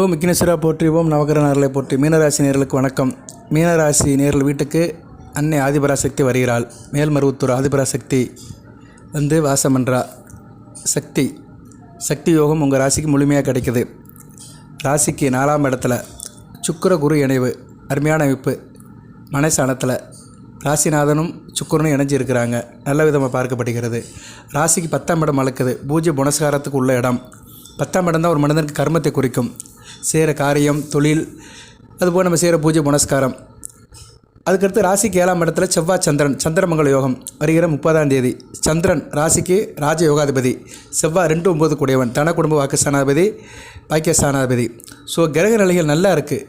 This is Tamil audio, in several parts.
ஓம் விக்னேஸ்வரா போற்றி ஓம் நவகர நேரலை போற்றி. மீனராசி நேர்களுக்கு வணக்கம். மீனராசி நேர்கள் வீட்டுக்கு அன்னை ஆதிபராசக்தி வருகிறாள். மேல்மருவத்தூர் ஆதிபராசக்தி வந்து வாசம் பண்ணுறா சக்தி சக்தி யோகம் உங்கள் ராசிக்கு முழுமையாக கிடைக்குது. ராசிக்கு நாலாம் இடத்துல சுக்கர குரு இணைவு அருமையான அமைப்பு. மனசானத்தில் ராசிநாதனும் சுக்கிரனும் இணைஞ்சு இருக்கிறாங்க. நல்ல விதமாக பார்க்கப்படுகிறது. ராசிக்கு பத்தாம் இடம் அளக்குது பூஜ்ய புனஸ்காரத்துக்கு உள்ள இடம். பத்தாம் இடம் தான் ஒரு மனிதனுக்கு கர்மத்தை குறிக்கும். செய்கிற காரியம் தொழில் அதுபோல் நம்ம செய்கிற பூஜை புனஸ்காரம். அதுக்கடுத்து ராசிக்கு ஏழாம் இடத்துல செவ்வாய் சந்திரன் சந்திரமங்கல யோகம். வருகிற முப்பதாம் தேதி. சந்திரன் ராசிக்கு ராஜ யோகாதிபதி. செவ்வாய் ரெண்டு ஒம்பது கூடியவன். தன குடும்ப வாக்குஸ்தானாதிபதி பாக்கியஸ்தானாதிபதி. ஸோ கிரக நிலைகள் நல்லா இருக்குது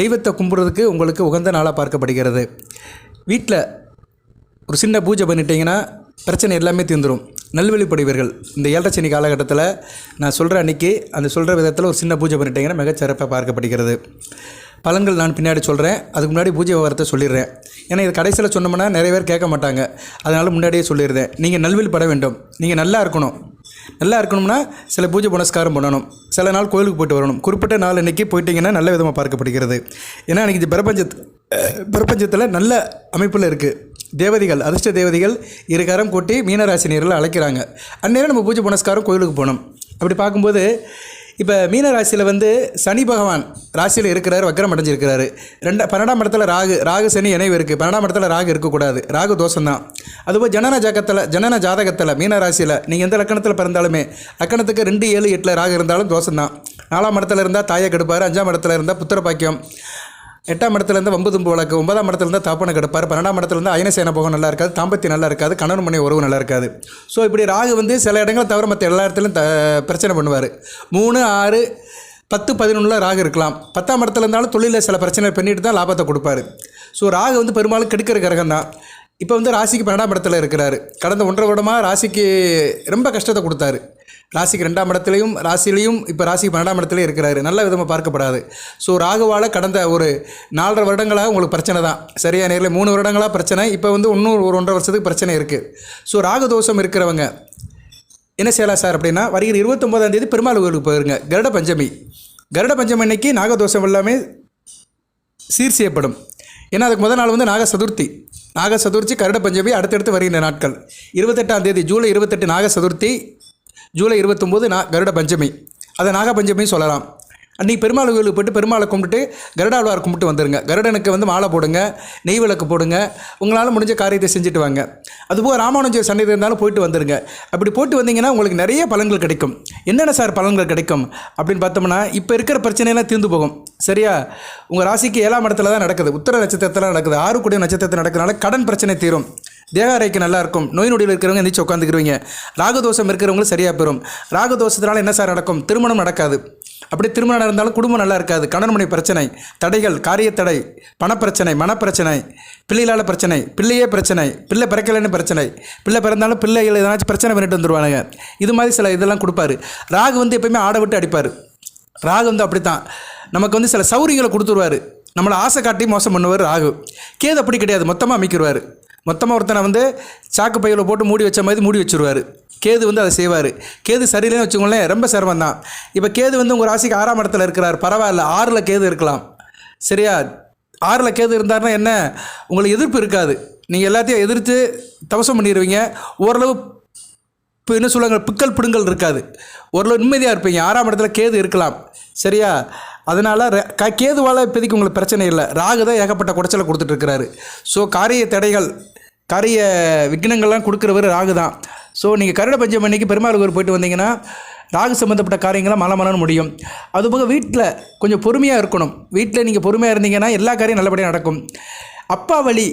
தெய்வத்தை கும்பிட்றதுக்கு உங்களுக்கு உகந்த நாளாக பார்க்கப்படுகிறது. வீட்டில் ஒரு சின்ன பூஜை பண்ணிட்டீங்கன்னா பிரச்சனை எல்லாமே தீர்ந்துடும் நல்வழிப்படுவீர்கள் இந்த ஏழரை சனி காலகட்டத்தில் நான் சொல்கிற அன்னைக்கு அந்த சொல்கிற விதத்தில் ஒரு சின்ன பூஜை பண்ணிட்டீங்கன்னா மிகச்சிறப்பாக பார்க்கப்படுகிறது. பலன்கள் நான் பின்னாடி சொல்கிறேன் அதுக்கு முன்னாடி பூஜை விவரத்தை சொல்லிடுறேன். ஏன்னா இது கடைசியில் சொன்னோம்னா நிறைய பேர் கேட்க மாட்டாங்க. அதனால் முன்னாடியே சொல்லிடுறேன். நீங்கள் நல்வழிப்பட வேண்டும். நீங்கள் நல்லா இருக்கணும். நல்லா இருக்கணும்னா சில பூஜை புனஸ்காரம் பண்ணணும். சில நாள் கோயிலுக்கு போயிட்டு வரணும். குறிப்பிட்ட நாள் அன்றைக்கி போயிட்டிங்கன்னா நல்ல விதமாக பார்க்கப்படுகிறது. ஏன்னா இன்றைக்கி பிரபஞ்சத் பிரபஞ்சத்தில் நல்ல அமைப்பில் இருக்குது தேவதைகள் அதிர்ஷ்ட தேவதைகள் இரு கரம் கூட்டி மீனராசினியர்கள் அழைக்கிறாங்க. அந்நேரம் நம்ம பூஜை புனஸ்காரம் கோயிலுக்கு போகணும். அப்படி பார்க்கும்போது இப்போ மீன ராசியில் வந்து சனி பகவான் ராசியில் இருக்கிறார் வக்கரம் அடைஞ்சிருக்கிறாரு. ரெண்டா பன்னெண்டாம் இடத்துல ராகு ராகு சனி இணைவு இருக்குது பன்னெண்டாம் இடத்துல ராகு இருக்கக்கூடாது. ராகு தோஷம்தான். அதுபோல் ஜனன ஜாகத்தில் ஜனன ஜாதகத்தில் மீன ராசியில் நீங்கள் எந்த லக்கணத்தில் பிறந்தாலுமே லக்கணத்துக்கு ரெண்டு ஏழு எட்டில் ராகு இருந்தாலும் தோஷம்தான். நாலாம் இடத்துல இருந்தால் தாயை கெடுப்பார் அஞ்சாம் இடத்துல இருந்தால் புத்திர பாக்கியம். எட்டாம் இடத்துல இருந்து வம்பு தும்பு வழக்கு ஒன்பதாம் இடத்துல இருந்து தாப்பனை கிடப்பார் பன்னெண்டாம் இடத்துல இருந்து அயனசேன போகம் நல்லா இருக்காது தாம்பத்தியம் நல்லா இருக்காது கணவன் மனை உறவு நல்லா இருக்காது. ஸோ இப்படி ராகு வந்து சில இடங்களை தவிர மற்ற எல்லா இடத்துலையும் த பிரச்சனை பண்ணுவார். மூணு ஆறு பத்து பதினொன்றில் ராகு இருக்கலாம். பத்தாம் இடத்துல இருந்தாலும் தொழிலில் சில பிரச்சனை பண்ணிட்டு தான் லாபத்தை கொடுப்பாரு. ஸோ ராகு வந்து பெரும்பாலும் கெடுக்கிற கிரகம் தான். இப்போ வந்து ராசிக்கு பன்னெண்டாம் இடத்துல இருக்கிறாரு. கடந்த ஒன்றரை வருடமாக ராசிக்கு ரொம்ப கஷ்டத்தை கொடுத்தாரு. ராசிக்கு ரெண்டாம் இடத்துலையும் ராசிலையும் இப்போ ராசிக்கு பன்னெண்டாம் இடத்துலையும் இருக்கிறாரு. நல்ல விதமாக பார்க்கப்படாது. ஸோ ராகுவால் கடந்த ஒரு நாலரை வருடங்களாக உங்களுக்கு பிரச்சனை தான். சரியாக நேரில் மூணு வருடங்களாக பிரச்சனை இப்போ வந்து இன்னும் ஒரு ஒன்றரை வருஷத்துக்கு பிரச்சனை இருக்குது ஸோ ராகு தோஷம் இருக்கிறவங்க என்ன செய்யலாம் சார் அப்படின்னா வருகிற இருபத்தொம்போதாம் தேதி பெருமாள் கோயிலுக்கு போயிருங்க. கருட பஞ்சமி. கருட பஞ்சமி அன்னைக்கு நாகதோஷம் எல்லாமே சீர் செய்யப்படும். ஏன்னா அதுக்கு முதல் நாள் வந்து நாக சதுர்த்தி. நாக சதுர்த்தி கருட பஞ்சமி அடுத்தடுத்து வருகின்ற நாட்கள். இருபத்தெட்டாம் தேதி ஜூலை இருபத்தெட்டு நாக சதுர்த்தி ஜூலை இருபத்தொம்போது நான் கருட பஞ்சமி. அதை நாகபஞ்சமி சொல்லலாம். அன்றைக்கி பெருமாள் கோயிலுக்கு போய்ட்டு பெருமாளை கும்பிட்டு கருடாழ்வார் கும்பிட்டு வந்துடுங்க கருடனுக்கு வந்து மாலை போடுங்க நெய் விளக்கு போடுங்க உங்களால் முடிஞ்ச காரியத்தை செஞ்சுட்டு வாங்க. அதுபோக ராமானுஜர் சன்னிதி இருந்தாலும் போயிட்டு வந்துடுங்க அப்படி போயிட்டு வந்தீங்கன்னா உங்களுக்கு நிறைய பலன்கள் கிடைக்கும். என்னென்ன சார் பலன்கள் கிடைக்கும்? அப்படின்னு பார்த்தோம்னா இப்போ இருக்கிற பிரச்சனையெல்லாம் தீர்ந்து போகும். சரியா? உங்கள் ராசிக்கு ஏழாம் இடத்துல தான் நடக்குது. உத்தர நட்சத்திரத்தில் நடக்குது. ஆறு கூடிய நட்சத்திரத்தில் நடக்கிறதுனால கடன் பிரச்சனை தீரும். தேகாரைக்கு நல்லா இருக்கும் நோய் நொடியில் இருக்கிறவங்க எந்திரிச்சு உட்காந்துக்கிறவங்க ராகதோஷம் இருக்கிறவங்களும் சரியாக பெறும் ராகதோஷத்தினால என்ன சார் நடக்கும்? திருமணம் நடக்காது. அப்படி திருமணம் நடந்தாலும் குடும்பம் நல்லா இருக்காது. கணவன்மனை பிரச்சனை தடைகள் காரியத்தடை பணப்பிரச்சனை மனப்பிரச்சனை பிள்ளைகளால் பிரச்சனை பிள்ளையே பிரச்சனை பிள்ளை பிறக்கலைன்னு பிரச்சனை பிள்ளை பிறந்தாலும் பிள்ளைகள் ஏதாச்சும் பிரச்சனை பண்ணிட்டு வந்துடுவானுங்க இது மாதிரி சில இதெல்லாம் கொடுப்பாரு. ராகு வந்து எப்பயுமே ஆட விட்டு அடிப்பார். ராகு வந்து அப்படி தான் நமக்கு வந்து சில சௌரியங்களை கொடுத்துருவாரு. நம்மளை ஆசை காட்டி மோசம் பண்ணுவார் ராகு. கேது அப்படி கிடையாது. மொத்தமாக அமைக்கிடுவார் மொத்தமாக ஒருத்தனை வந்து சாக்கு பையில் போட்டு மூடி வச்ச மாதிரி மூடி வச்சுருவார். கேது வந்து அதை செய்வார். கேது சரியில்லைன்னு வச்சுக்கோங்களேன் ரொம்ப சிரமம் தான் இப்போ கேது வந்து உங்கள் ராசிக்கு ஆறாம் இடத்துல இருக்கிறார். பரவாயில்ல ஆறில் கேது இருக்கலாம். சரியா? ஆறில் கேது இருந்தாருன்னா என்ன? உங்களுக்கு எதிர்ப்பு இருக்காது. நீங்கள் எல்லாத்தையும் எதிர்த்து தவசம் பண்ணிடுவீங்க ஓரளவு இப்போ என்ன சொல்லுவாங்க பிக்கல் பிடுங்கல் இருக்காது. ஓரளவு நிம்மதியாக இருப்பீங்க. ஆறாம் இடத்துல கேது இருக்கலாம். சரியா? அதனால் க கேதுவால் இப்போதைக்கு உங்களுக்கு பிரச்சனை இல்லை. ராகு தான் ஏகப்பட்ட குடைச்சலை கொடுத்துட்ருக்கிறாரு. ஸோ காரிய தடைகள் காரிய விக்னங்கள்லாம் கொடுக்குறவர் ராகு தான். ஸோ நீங்கள் கருட பஞ்சம் அன்னைக்கு பெருமாள் கோயில் போயிட்டு வந்தீங்கன்னா ராகு சம்மந்தப்பட்ட காரியங்களாம் மலை மலன்னு முடியும் அதுபோக வீட்டில் கொஞ்சம் பொறுமையாக இருக்கணும். வீட்டில் நீங்கள் பொறுமையாக இருந்தீங்கன்னா எல்லா காரியம் நல்லபடியாக நடக்கும். அப்பா வழி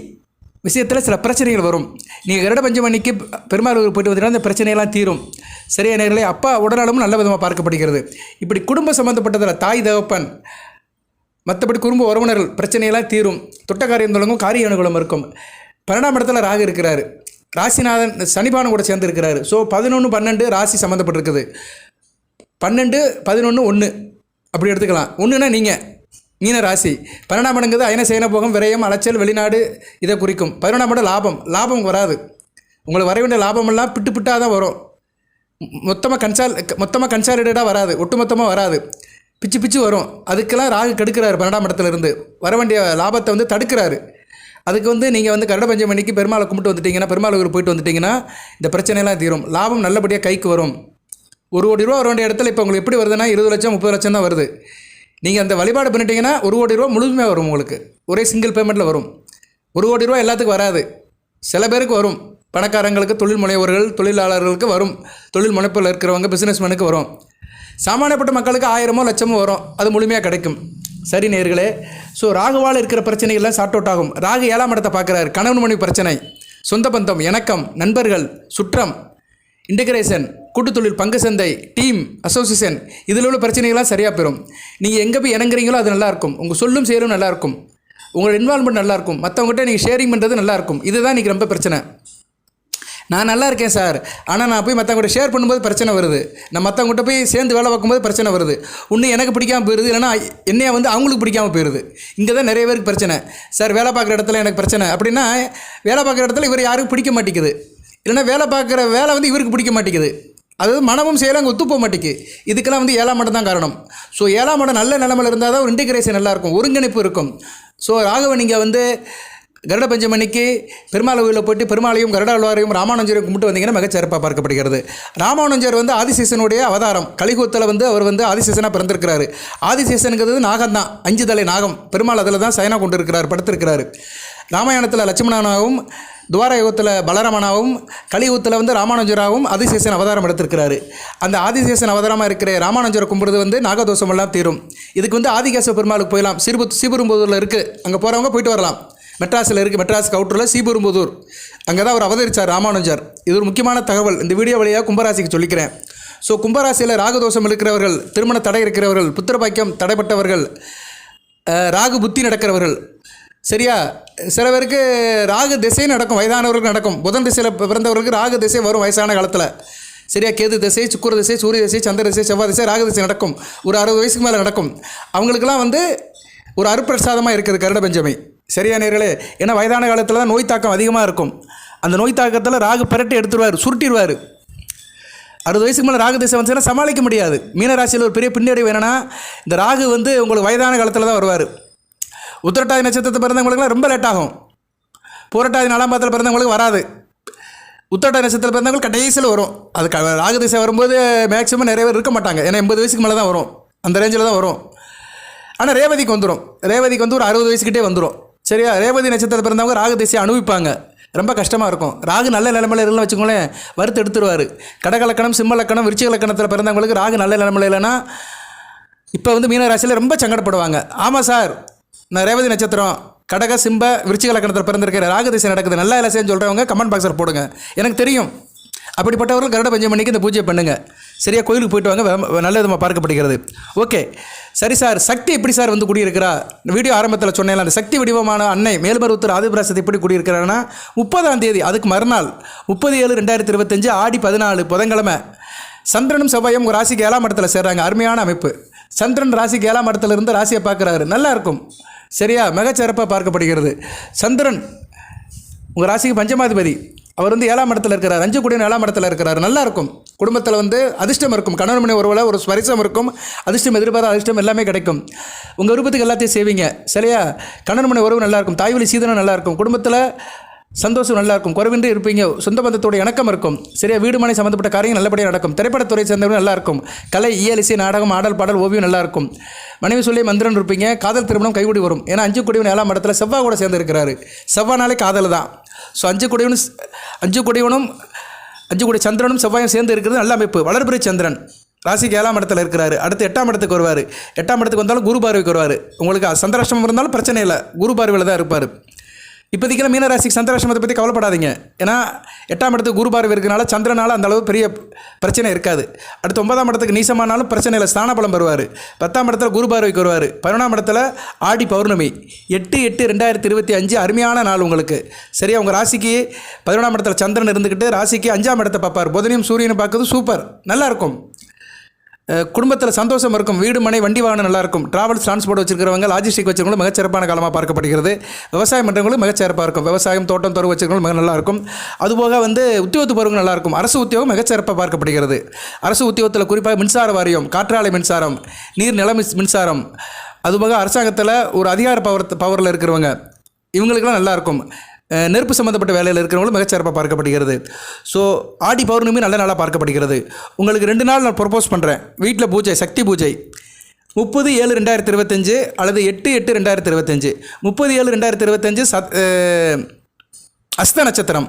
விஷயத்தில் சில பிரச்சனைகள் வரும். நீங்கள் கருட பஞ்சமணிக்கு அன்னைக்கு பெருமாள் போயிட்டு வந்தீங்கன்னா அந்த பிரச்சனையெல்லாம் தீரும். சரியான நேரில் அப்பா உடல்நலமும் நல்ல விதமாக பார்க்கப்படுகிறது. இப்படி குடும்ப சம்மந்தப்பட்டதில் தாய் தகப்பன் மற்றபடி குடும்ப உறவினர்கள் பிரச்சனையெல்லாம் தீரும். தொட்ட காரியம் தொடங்கும் காரிய அனுகூலம் இருக்கும். பன்னெண்டாம் இடத்துல ராகு இருக்கிறார். ராசிநாதன் சனிபானம் கூட சேர்ந்து இருக்கிறார். ஸோ பதினொன்று பன்னெண்டு ராசி சம்மந்தப்பட்டிருக்குது பன்னெண்டு பதினொன்று ஒன்று அப்படி எடுத்துக்கலாம். ஒன்றுனா நீங்கள் மீன ராசி பன்னெண்டாம் இடங்கிறது அயன சேன போகம் விரயம் அலைச்சல் வெளிநாடு இதை குறிக்கும். பதினொன்றாம் இடம் லாபம். லாபம் வராது. உங்களுக்கு வர வேண்டிய லாபமெல்லாம் பிட்டு பிட்டாக தான் வரும். மொத்தமாக கன்சால் மொத்தமாக கன்சாலிடேட்டாக வராது. ஒட்டுமொத்தமாக வராது. பிச்சு பிச்சு வரும். அதுக்கெல்லாம் ராகு கெடுக்கிறாரு பன்னெண்டாம் இடத்துலேருந்து. வர வேண்டிய லாபத்தை வந்து தடுக்கிறாரு. அதுக்கு வந்து நீங்கள் வந்து கருட பஞ்சமணிக்கு பெருமாளை கும்பிட்டு வந்துட்டீங்கன்னா பெருமாள் போயிட்டு வந்துட்டிங்கன்னா இந்த பிரச்சனையெல்லாம் தீரும். லாபம் நல்லபடியாக கைக்கு வரும். ஒரு கோடி ரூபா வர வேண்டிய இடத்துல இப்போ உங்களுக்கு எப்படி வருதுன்னா இருபது லட்சம் முப்பது லட்சம் தான் வருது. நீங்கள் அந்த வழிபாடு பண்ணிட்டீங்கன்னா ஒரு கோடி ரூபா முழுமையாக வரும் உங்களுக்கு. ஒரே சிங்கிள் பேமெண்ட்டில் வரும். ஒரு கோடி ரூபா எல்லாத்துக்கும் வராது. சில பேருக்கு வரும். பணக்காரங்களுக்கு தொழில் முனைவோர்கள் தொழிலாளர்களுக்கு வரும். தொழில் முனைப்பில் இருக்கிறவங்க பிஸ்னஸ்மேனுக்கு வரும். சாமானியப்பட்ட மக்களுக்கு ஆயிரமோ லட்சமோ வரும். அது முழுமையாக கிடைக்கும். சரி நேர்களே ஸோ ராகுவால் இருக்கிற பிரச்சனைகள்லாம் சார்ட் அவுட் ஆகும். ராகு ஏழாம் இடத்தை பார்க்குறாரு. கணவன் மனைவி பிரச்சனை. சொந்த பந்தம் இணக்கம் நண்பர்கள் சுற்றம். இன்டகிரேஷன் கூட்டுத்தொழில் பங்கு சந்தை டீம் அசோசியேஷன் இதில் உள்ள பிரச்சனைகள்லாம் சரியாக பெறும் நீங்கள் எங்கே போய் இணங்குறீங்களோ அது நல்லாயிருக்கும் உங்கள் சொல்லும் செயலும் நல்லாயிருக்கும் உங்களோட இன்வால்மெண்ட் நல்லாயிருக்கும் மற்றவங்ககிட்ட நீங்கள் ஷேரிங் பண்ணுறது நல்லாயிருக்கும் இதுதான் இன்றைக்கி ரொம்ப பிரச்சனை. நான் நல்லா இருக்கேன் சார். ஆனால் நான் போய் மற்றவங்ககிட்ட ஷேர் பண்ணும்போது பிரச்சனை வருது. நான் மற்றவங்ககிட்ட போய் சேர்ந்து வேலை பார்க்கும்போது பிரச்சனை வருது. ஒன்று எனக்கு பிடிக்காமல் போயிடுது இல்லைனா என்னைய வந்து அவங்களுக்கு பிடிக்காம போயிடுது இங்கே தான் நிறைய பேருக்கு பிரச்சனை. சார் வேலை பார்க்குற இடத்துல எனக்கு பிரச்சனை. அப்படின்னா வேலை பார்க்குற இடத்துல இவர் யாருக்கும் பிடிக்க மாட்டேங்குது. இல்லைன்னா வேலை பார்க்குற வேலை வந்து இவருக்கு பிடிக்க மாட்டேங்குது. அதாவது மனமும் செயலும் அங்கே ஒத்து போக மாட்டேங்குது. இதுக்கெல்லாம் வந்து ஏழாம் மடம் தான் காரணம். ஸோ ஏழாம் மடம் நல்ல நிலமையில் இருந்தால் தான் ஒரு இன்டிகிரேஷன் நல்லாயிருக்கும் ஒருங்கிணைப்பு இருக்கும். ஸோ ராகவன் நீங்கள் வந்து கருட பஞ்சமணிக்கு பெருமாள் கோயிலில் போயிட்டு பெருமாளையும் கருடாழ்வாரையும் ராமானுஜரையும் கும்பிட்டு வந்தீங்கன்னா மிகச்சிறப்பாக பார்க்கப்படுகிறது. ராமானுஜர் வந்து ஆதிசேஷனுடைய அவதாரம். கலிகூத்தில் வந்து அவர் வந்து ஆதிசேஷனாக பிறந்திருக்கிறாரு. ஆதிசேஷனுங்கிறது நாகம் தான் அஞ்சு தலை நாகம். பெருமாள் அதில் தான் சயனா கொண்டு இருக்கிறார் படுத்திருக்கிறாரு. ராமாயணத்தில் லட்சுமணனாகவும் துவார யுகத்தில் பலராமனாகவும் கலியுகத்தில் வந்து ராமானுஜராகவும் ஆதிசேஷன் அவதாரம் எடுத்திருக்கிறாரு. அந்த ஆதிசேஷன் அவதாரமாக இருக்கிற ராமானுஜரை கும்பிடுறது வந்து நாகதோஷமெல்லாம் தீரும். இதுக்கு வந்து ஆதிகேச பெருமாளுக்கு போயிடலாம். சிறுபு ஸ்ரீபெரும்புதூரில் இருக்குது அங்கே போகிறவங்க போயிட்டு வரலாம். மெட்ராஸில் இருக்குது மெட்ராஸ் கவுட்டரில் ஸ்ரீபெரும்புதூர் அங்கே தான் அவர் அவதரித்தார் ராமானுஜர். இது ஒரு முக்கியமான தகவல். இந்த வீடியோ வழியாக கும்பராசிக்கு சொல்லிக்கிறேன். ஸோ கும்பராசியில் ராகதோஷம் இருக்கிறவர்கள் திருமண தடை இருக்கிறவர்கள் புத்திரபாக்கியம் தடைப்பட்டவர்கள் ராகு புத்தி நடக்கிறவர்கள் சரியா? சில பேருக்கு ராகு திசை நடக்கும் வயதானவர்களுக்கு நடக்கும். புதன் திசையில் பிறந்தவர்களுக்கு ராகு திசை வரும் வயசான காலத்தில். சரியா? கேது திசை சுக்குர திசை சூரிய திசை சந்திர திசை செவ்வாய் திசை ராகு திசை நடக்கும். ஒரு அறுபது வயசுக்கு மேலே நடக்கும். அவங்களுக்கெல்லாம் வந்து ஒரு அருப்பிரசாதமாக இருக்குது கருட பஞ்சமி. சரியா நேர்களே? ஏன்னா வயதான காலத்தில் தான் நோய் தாக்கம் அதிகமாக இருக்கும். அந்த நோய் தாக்கத்தில் ராகு பிரட்டி எடுத்துருவார் சுருட்டிடுவார் அறுபது வயசுக்கு மேலே ராகு திசை வந்துச்சுன்னா சமாளிக்க முடியாது. மீனராசியில் ஒரு பெரிய பின்னடைவு என்னென்னா இந்த ராகு வந்து உங்களுக்கு வயதான காலத்தில் தான் வருவார். உத்திரட்டாதி நட்சத்திரத்தை பிறந்தவங்களுக்குலாம் ரொம்ப லேட் ஆகும். பூரட்டாதி நாலாம் பாதத்தில் பிறந்தவங்களுக்கு வராது. உத்திரட்டாதி நட்சத்திரத்தில் பிறந்தவங்களுக்கு கடைசியில் வரும். அது க ராகு திசை வரும்போது மேக்ஸிமம் நிறைய பேர் இருக்க மாட்டாங்க. ஏன்னா எண்பது வயசுக்கு மேலே தான் வரும். அந்த ரேஞ்சில் தான் வரும். ஆனால் ரேவதிக்கு வந்துடும் ரேவதிக்கு வந்து ஒரு அறுபது வயசுக்கிட்டே வந்துடும் சரியா? ரேவதி நட்சத்திரத்தில் பிறந்தவங்க ராகு திசையை அனுபவிப்பாங்க ரொம்ப கஷ்டமாக இருக்கும். ராகு நல்ல நிலைமையில இல்லைன்னு வச்சுக்கோங்களேன் வறுத்து எடுத்துருவார். கடகலக்கணம் சிம்ம லக்கணம் விருச்சிக லக்கணத்தில் பிறந்தவங்களுக்கு ராகு நல்ல நிலைமையில இல்லைன்னா இப்போ வந்து மீனராசியில் ரொம்ப சங்கடப்படுவாங்க. ஆமாம் சார். நான் ரேவதி நட்சத்திரம் கடக சிம்ப விருச்சிக லக்கணத்தில் பிறந்திருக்கிற ராகு திசை நடக்குது. நல்லா இல்லை சொல்கிறவங்க கமெண்ட் பாக்ஸில் போடுங்க. எனக்கு தெரியும். அப்படிப்பட்டவர்கள் கருட பஞ்சமணிக்கு இந்த பூஜை பண்ணுங்கள் சரியாக கோயிலுக்கு போயிட்டு வாங்க. நல்ல விதமாக பார்க்கப்படுகிறது. ஓகே. சரி சார் சக்தி எப்படி சார் வந்து குடியிருக்கிறா? வீடியோ ஆரம்பத்தில் சொன்னேன் அந்த சக்தி வடிவமான அன்னை மேல்மருவத்தூர் ஆதிபிராசத்தை எப்படி குடியிருக்கிறான்னா முப்பதாம் தேதி அதுக்கு மறுநாள் முப்பது ஏழு ரெண்டாயிரத்தி இருபத்தஞ்சு ஆடி பதினாலு புதன்கிழமை சந்திரனும் செவ்வாயும் ராசிக்கு ஏழாம் இடத்துல சேர்றாங்க. அருமையான அமைப்பு. சந்திரன் ராசிக்கு ஏழாம் இடத்துல இருந்து ராசியை பார்க்குறாரு. நல்லா இருக்கும். சரியா? மிகச்சிறப்பாக பார்க்கப்படுகிறது. சந்திரன் உங்கள் ராசிக்கு பஞ்சமாதிபதி. அவர் வந்து ஏழாம் இடத்துல இருக்கிறார். அஞ்சு குடியின் ஏழாம் இடத்துல இருக்கிறார். நல்லா இருக்கும் குடும்பத்தில் வந்து அதிர்ஷ்டம் இருக்கும். கணவன் மணி ஒருவேளை ஒரு ஸ்பரிசம் இருக்கும். அதிர்ஷ்டம் எதிர்பாராத அதிர்ஷ்டம் எல்லாமே கிடைக்கும். உங்கள் விருப்பத்துக்கு எல்லாத்தையும் செய்வீங்க. சரியா? கணவன் மணி உறவு நல்லா இருக்கும் தாய்வழி சீதனம் நல்லாயிருக்கும் குடும்பத்தில் சந்தோஷம் நல்லா இருக்கும் குறைவின்றி இருப்பீங்க. சொந்த பந்தத்தோட இணக்கம் இருக்கும். சரியா வீடு மனை சம்மந்தப்பட்ட காரியங்கள் நல்லபடியாக நடக்கும். திரைப்படத்துறை சேர்ந்தவங்க நல்லா இருக்கும் கலை இயலிசை நாடகம் ஆடல் பாடல் ஓவியம் நல்லா இருக்கும் மனைவி சொல்லி மந்திரன் இருப்பீங்க. காதல் திருமணம் கைகூடி வரும். ஏன்னா அஞ்சு குடிவன் ஏழாம் இடத்துல செவ்வாய் கூட சேர்ந்து இருக்கிறாரு செவ்வாய்னாலே காதல் தான். ஸோ அஞ்சு குடிவனும் அஞ்சு குடிவனும் அஞ்சு குடி சந்திரனும் செவ்வாயும் சேர்ந்து இருக்கிறது நல்ல அமைப்பு. வளர்பிறை சந்திரன் ராசிக்கு ஏழாம் இடத்துல இருக்கிறாரு. அடுத்து எட்டாம் இடத்துக்கு வருவார். எட்டாம் இடத்துக்கு வந்தாலும் குரு பார்வைக்கு வருவார். உங்களுக்கு சந்திராஷ்டமம் இருந்தாலும் பிரச்சனை இல்லை. குரு பார்வையில் தான் இருப்பார். இப்போதைக்கு மீன ராசிக்கு சந்திராஷ்டமத்தை பற்றி கவலைப்படாதீங்க. ஏன்னா எட்டாம் இடத்துக்கு குருபார்வை இருக்கனால சந்திரனால் அந்த அளவு பெரிய பிரச்சனை இருக்காது. அடுத்து ஒன்பதாம் இடத்துக்கு நீசமானாலும் பிரச்சனை இல்லை ஸ்தான பலம் வருவார் பத்தாம் இடத்துல குருபார்வைக்கு வருவார். பதினொன்றாம் இடத்துல ஆடி பௌர்ணமி. எட்டு எட்டு ரெண்டாயிரத்தி இருபத்தி அஞ்சு அருமையான நாள் உங்களுக்கு. சரியா? உங்கள் ராசிக்கு பதினொன்றாம் இடத்துல சந்திரன் இருந்துக்கிட்டு ராசிக்கு அஞ்சாம் இடத்தை பார்ப்பார். புதனையும் சூரியனை பார்க்குறது சூப்பர் நல்லாயிருக்கும் குடும்பத்தில் சந்தோஷம் இருக்கும். வீடு மனை வண்டி வாகனம் நல்லா இருக்கும் டிராவல்ஸ் டிரான்ஸ்போர்ட் வச்சிருக்கிறவங்க லாஜிஸ்டிக் வச்சிருக்கவங்களும் மிகச்சிறப்பான காலமாக பார்க்கப்படுகிறது. விவசாயம் பண்ணுறவங்களும் மிகச்சிறப்பாக இருக்கும். விவசாயம் தோட்டம் துறவு வச்சிருக்கவங்களும் மிக நல்லா இருக்கும் அதுபோக வந்து உத்தியோகத்து பருவங்கள் நல்லாயிருக்கும். அரசு உத்தியோகம் மிகச்சிறப்பாக பார்க்கப்படுகிறது. அரசு உத்தியோகத்தில் குறிப்பாக மின்சார வாரியம் காற்றாலை மின்சாரம் நீர் நில மின்சாரம். அதுபோக அரசாங்கத்தில் ஒரு அதிகார பவர் பவரில் இருக்கிறவங்க. இவங்களுக்கெல்லாம் நல்லாயிருக்கும். நெருப்பு சம்மந்தப்பட்ட வேலையில் இருக்கிறவங்களும் மிகச்சிறப்பாக பார்க்கப்படுகிறது. ஸோ ஆடி பௌர்ணமி நல்ல நாளாக பார்க்கப்படுகிறது. உங்களுக்கு ரெண்டு நாள் நான் ப்ரொப்போஸ் பண்ணுறேன் வீட்டில் பூஜை சக்தி பூஜை. முப்பது ஏழு ரெண்டாயிரத்தி இருபத்தஞ்சு அல்லது எட்டு எட்டு ரெண்டாயிரத்தி இருபத்தஞ்சு. முப்பது ஏழு ரெண்டாயிரத்தி இருபத்தஞ்சு சத் அஸ்த நட்சத்திரம்.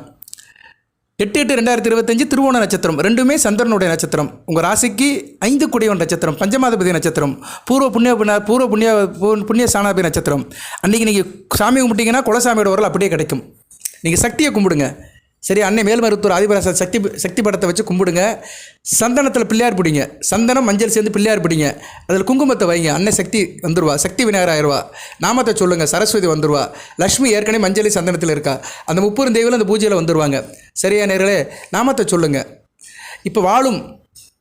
எட்டு எட்டு ரெண்டாயிரத்தி இருபத்தஞ்சு திருவோண நட்சத்திரம். ரெண்டுமே சந்திரனுடைய நட்சத்திரம். உங்கள் ராசிக்கு ஐந்து குடையவன் நட்சத்திரம். பஞ்சமாதிபதி நட்சத்திரம். பூர்வ புண்ணிய புண்ண- பூர்வ புண்ணிய புண்ணிய சாணாபதி நட்சத்திரம். அன்றைக்கி நீங்கள் சாமி கும்பிட்டீங்கன்னா குலசாமியோட உரல் அப்படியே கிடைக்கும். நீங்கள் சக்தியை கும்பிடுங்க. சரி அன்னை மேல்மருத்துவர் ஆதிபராச சக்தி சக்தி படத்தை வச்சு கும்பிடுங்க. சந்தனத்தில் பிள்ளையார் பிடிங்க. சந்தனம் மஞ்சள் சேர்ந்து பிள்ளையார் பிடிங்க. அதில் குங்குமத்தை வைங்க. அன்னை சக்தி வந்துருவா. சக்தி விநாயகர் ஆயிடுவா. நாமத்தை சொல்லுங்கள் சரஸ்வதி வந்துருவா. லக்ஷ்மி ஏற்கனவே மஞ்சளி சந்தனத்தில் இருக்கா. அந்த முப்பெரும் தெய்வம் அந்த பூஜையில் வந்துருவாங்க. சரியா நேர்களே நாமத்தை சொல்லுங்கள் இப்போ வாழும்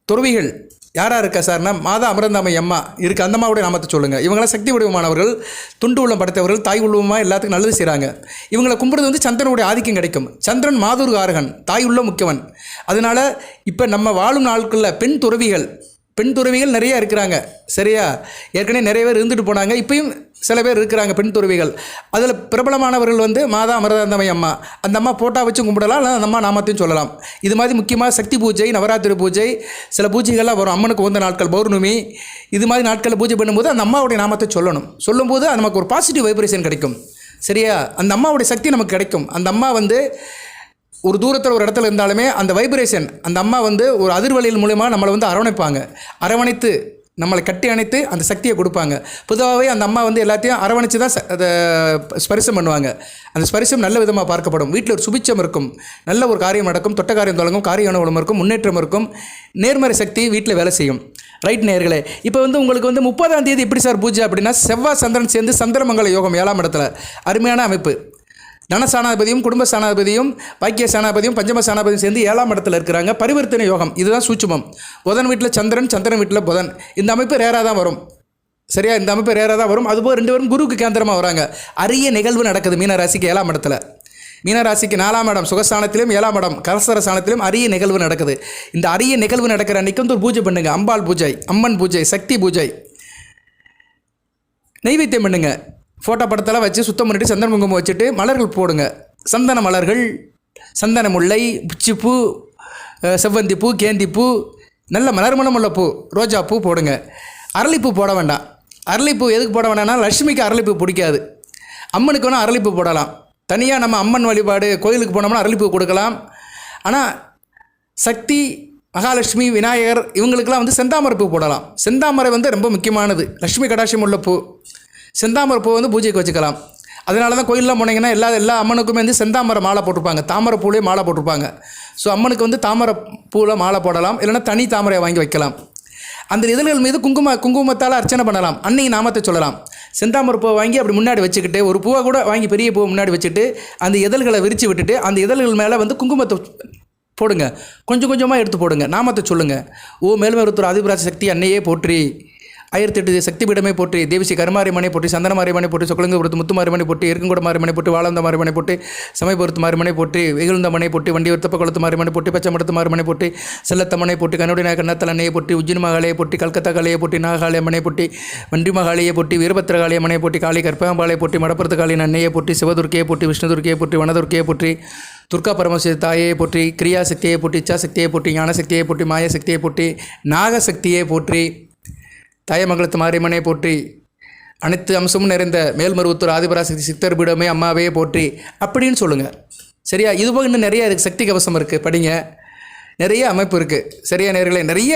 துறவிகள் யாராக இருக்கா சார்னா மாதா அமரந்தாமை அம்மா. இருக்குது அந்தம்மாவுடைய நாமத்தை சொல்லுங்கள் இவங்களாம் சக்தி வடிவமானவர்கள் துண்டு உள்ளம் படைத்தவர்கள் தாய் உள்ளமாக எல்லாத்துக்கும் நல்லது செய்கிறாங்க இவங்களை கும்பிடுறது வந்து சந்திரனுடைய ஆதிக்கம் கிடைக்கும். சந்திரன் மாதூர் காரகன் தாய் உள்ள முக்கியவன். அதனால் இப்போ நம்ம வாழும் நாட்களில் பெண் துறவிகள் பெண் துறவிகள் நிறைய இருக்கிறாங்க. சரியா? ஏற்கனவே நிறைய பேர் இருந்துட்டு போனாங்க. இப்பயும் சில பேர் இருக்கிறாங்க பெண் துறவிகள். அதில் பிரபலமானவர்கள் வந்து மாதா அமிர்தாந்தமை அம்மா. அந்த அம்மா போட்டா வச்சு கும்பிடலாம் இல்லை அந்த அம்மா நாமத்தையும் சொல்லலாம். இது மாதிரி முக்கியமாக சக்தி பூஜை நவராத்திரி பூஜை சில பூஜைகள்லாம் வரும். அம்மனுக்கு வந்த நாட்கள் பௌர்ணமி. இது மாதிரி நாட்களில் பூஜை பண்ணும்போது அந்த அம்மாவுடைய நாமத்தை சொல்லணும். சொல்லும்போது அது நமக்கு ஒரு பாசிட்டிவ் வைப்ரேஷன் கிடைக்கும். சரியா? அந்த அம்மாவுடைய சக்தி நமக்கு கிடைக்கும். அந்த அம்மா வந்து ஒரு தூரத்தில் ஒரு இடத்துல இருந்தாலுமே அந்த வைப்ரேஷன் அந்த அம்மா வந்து ஒரு அதிர்வலையில் மூலயமா நம்மளை வந்து அரவணைப்பாங்க. அரவணைத்து நம்மளை கட்டி அணைத்து அந்த சக்தியை கொடுப்பாங்க. பொதுவாகவே அந்த அம்மா வந்து எல்லாத்தையும் அரவணைச்சு தான் அதை ஸ்பரிசம் பண்ணுவாங்க. அந்த ஸ்பரிசம் நல்ல விதமாக பார்க்கப்படும். வீட்டில் ஒரு சுபிச்சம் இருக்கும். நல்ல ஒரு காரியம் நடக்கும். தொட்ட காரியம் தொடங்கும். காரிய அனுகூலம் இருக்கும். முன்னேற்றம் இருக்கும். நேர்மறை சக்தி வீட்டில் வேலை செய்யும். ரைட் நேர்களே இப்போ வந்து உங்களுக்கு வந்து முப்பதாம் தேதி எப்படி சார் பூஜை அப்படின்னா செவ்வாய் சந்திரன் சேர்ந்து சந்திரமங்கல யோகம் ஏழாம் இடத்துல. அருமையான அமைப்பு. தனசானாதிபதியும் குடும்ப சானாதிபதியும் பாக்கிய சானாதிபதியும் பஞ்சம சானாதிபதியும் சேர்ந்து ஏழாம் இடத்துல இருக்கிறாங்க. பரிவர்த்தனை யோகம். இதுதான் சூட்சமம். புதன் வீட்டில் சந்திரன் சந்திரன் வீட்டில் புதன். இந்த அமைப்பு ரேராக தான் வரும். சரியா? இந்த அமைப்பு ரேராக தான் வரும். அதுபோல் ரெண்டு பேரும் குருவுக்கு கேந்திரமாக வராங்க. அரிய நிகழ்வு நடக்குது மீனராசிக்கு ஏழாம் இடத்துல. மீனராசிக்கு நாலாம் இடம். சுகஸ்தானத்திலும் ஏழாம் இடம். கலசர ஸ்தானத்திலும் அரிய நிகழ்வு நடக்குது. இந்த அரிய நிகழ்வு நடக்கிற அன்றைக்கு வந்து ஒரு பூஜை பண்ணுங்கள் அம்பாள் பூஜை அம்மன் பூஜை சக்தி பூஜை. நெய்வேத்தியம் பண்ணுங்கள் ஃபோட்டோ படத்தெல்லாம் வச்சு சுத்தம் பண்ணிட்டு சந்தன குங்குமம் வச்சுட்டு மலர்கள் போடுங்க. சந்தன மலர்கள் சந்தன முல்லை பிச்சிப்பூ செவ்வந்திப்பூ செவ்வந்தி பூ நல்ல மலர் உள்ள பூ ரோஜா பூ போடுங்க. அரளிப்பூ போட வேண்டாம். அரளிப்பூ எதுக்கு போட வேண்டாம்னா லட்சுமிக்கு அரளிப்பூ பிடிக்காது. அம்மனுக்கு வேணால் அரளிப்பூ போடலாம். தனியாக நம்ம அம்மன் வழிபாடு கோயிலுக்கு போனோம்னா அரளிப்பூ கொடுக்கலாம். ஆனால் சக்தி மகாலட்சுமி விநாயகர் இவங்களுக்கெல்லாம் வந்து செந்தாமரை பூ போடலாம். செந்தாமரை வந்து ரொம்ப முக்கியமானது. லட்சுமி கடாட்சியம் உள்ள பூ. செந்தாமரை பூ வந்து பூஜைக்கு வச்சுக்கலாம். அதனால தான் கோயிலெலாம் போனீங்கன்னா எல்லா எல்லா அம்மனுக்குமே வந்து செந்தாமரை மாலை போட்டிருப்பாங்க. தாமரை பூலேயே மாலை போட்டிருப்பாங்க. ஸோ அம்மனுக்கு வந்து தாமரை பூவில் மாலை போடலாம். இல்லைன்னா தனி தாமரையை வாங்கி வைக்கலாம். அந்த இதழ்கள் மீது குங்கும குங்குமத்தால் அர்ச்சனை பண்ணலாம். அன்னை நாமத்தை சொல்லலாம். செந்தாமரை பூவை வாங்கி அப்படி முன்னாடி வச்சுக்கிட்டு ஒரு பூவை கூட வாங்கி பெரிய பூவை முன்னாடி வச்சுட்டு அந்த இதழ்களை விரித்து விட்டுட்டு அந்த இதழ்கள் மேலே வந்து குங்குமத்தை போடுங்க. கொஞ்சம் கொஞ்சமாக எடுத்து போடுங்க. நாமத்தை சொல்லுங்கள் ஓ மேல்மருத்துவர் ஆதிபராஜ சக்தி அன்னையே போற்றி. ஆயிரத்தி எட்டு சக்தி பீடமே போற்றி தேவிசி கருமாரிமனை போட்டு சந்தன மாரிமனை போற்றி சொக்கலங்க பொறுத்து முத்து போட்டு போற்றி இருக்கங்கூட மாரிமனை போற்றி வாழந்த மாரிமனை சமய பொறுத்து மாரிமனை போற்றி வெகுழ்ந்த மனை போட்டு வண்டி ஒருத்தப்ப குளத்து மாரிமனை போட்டு பச்சை மடத்து மாரிமனை போற்றி செல்லத்தம்மனை போட்டு கண்ணுடைய கண்ணத்தல் அன்னையை போட்டு உஜ்ஜினி மகாலையை போட்டு கல்கத்தா காளையை போட்டு நாகாலய மனை வண்டி மகாலையை போற்றி வீரபத்திரகாளிய மனை போற்றி காளி கற்பகாம்பாளையை போட்டு மடப்புறத்து காலின் அன்னையை போட்டு சிவதுர்க்கையை போட்டு விஷ்ணுதுர்க்கையை போட்டு வனதுர்க்கையை போற்றி துர்கா பரமசிவ தாயை போற்றி கிரியாசக்தியை போட்டி இச்சாசக்தியை போட்டி ஞானசக்தியை போட்டி மாயசக்தியை சக்தியை சக்தியை நாகசக்தியை போற்றி தாயமங்கலத்து மாரியம்மனை போற்றி. அனைத்து அம்சமும் நிறைந்த மேல்மருவத்தூர் ஆதிபராசக்தி சித்தர் பீடமே அம்மாவே போற்றி. அப்படின்னு சொல்லுங்கள் சரியா? இதுபோக இன்னும் நிறைய இருக்குது சக்தி கவசம் இருக்குது படிங்க. நிறைய அமைப்பு இருக்குது சரியா நேர்களை? நிறைய